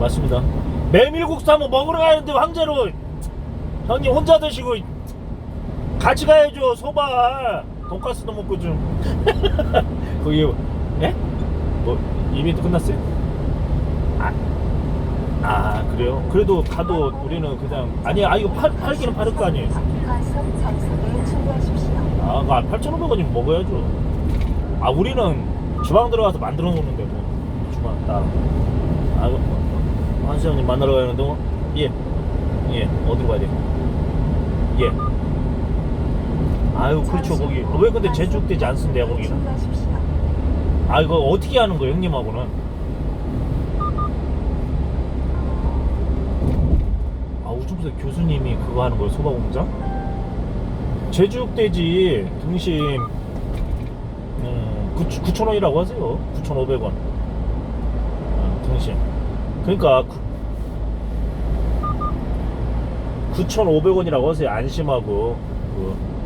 맞습니다. 메밀국수 한번 먹으러 가는데 황제로 형님 혼자 드시고 같이 가야죠 소바 돈가스도 먹고 좀 거기 예? 뭐 이벤트 끝났어요? 아, 아 그래요? 그래도 가도 우리는 그냥 아니 아 이거 팔, 팔기는 팔을 거 아니에요. 아 8,500원이면 먹어야죠 아 우리는 주방 들어가서 만들어 놓는데 뭐 주방 딱 시장님 만나러 가는 동안 예. 예. 어디로 가야 돼요? 예. 아유 그렇죠 거기 왜 근데 제주되지 않습니다 거기는. 아 이거 어떻게 하는 거예요 형님하고는 아 우주부서 교수님이 그거 하는 거예요 소바공장 제주돼지 등심 음, 9,000원이라고 하세요 9,500원 아, 등심 그러니까 9,500원이라고 하세요. 안심하고. 그